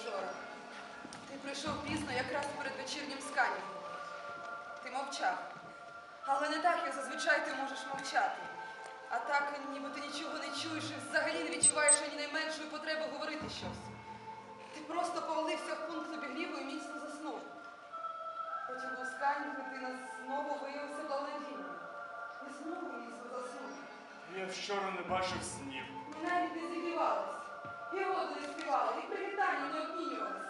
вчора. Ти прийшов пізно, якраз перед вечірнім сканів. Ти мовчав. Але не так, як зазвичай ти можеш мовчати. А так, ніби ти нічого не чуєш і взагалі не відчуваєш ані найменшої потреби говорити щось. Ти просто повалився в пункт обігріву і міцно заснув. Потім був сканінг, і ти знову виявився благонадійним. І знову міцно заснув. Я вчора не бачив снів. Ми навіть не зігрівались, і воду не співали, і привітання не обмінювались.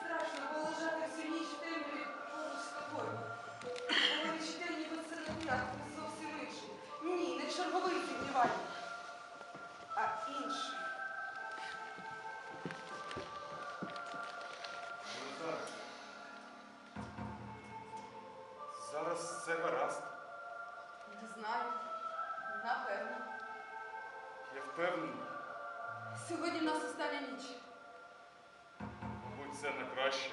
Страшно було лежати всю ніч в темряві поруч з тобою. Було відчуття, ніби це не а зовсім інший. Ні, не черговий зігрівання, а інший. Назар. Зараз все гаразд. Не знаю, напевно. Я впевнений, Сьогодні в нас остання ніч. мабуть, це на краще.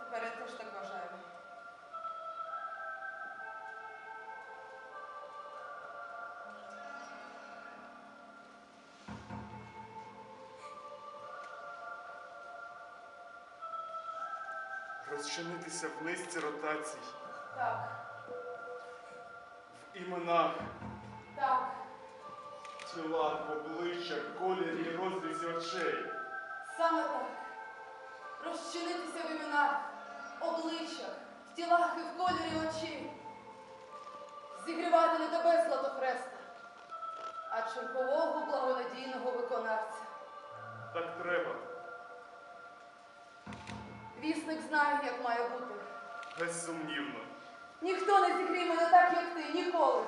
Тепер я теж так вважаю. Розчинитися в низці ротацій, Так, в іменах, так, тілах, обличчях, кольорі і розрізі очей. саме так. Розчинитися в іменах, обличчях, в тілах і в кольорі очей. Зігрівати не тебе, Златохреста, а чергового благонадійного виконавця. Так треба. Вісник знає, як має бути. Безсумнівно. Ніхто не зігріє мене так, як ти, ніколи.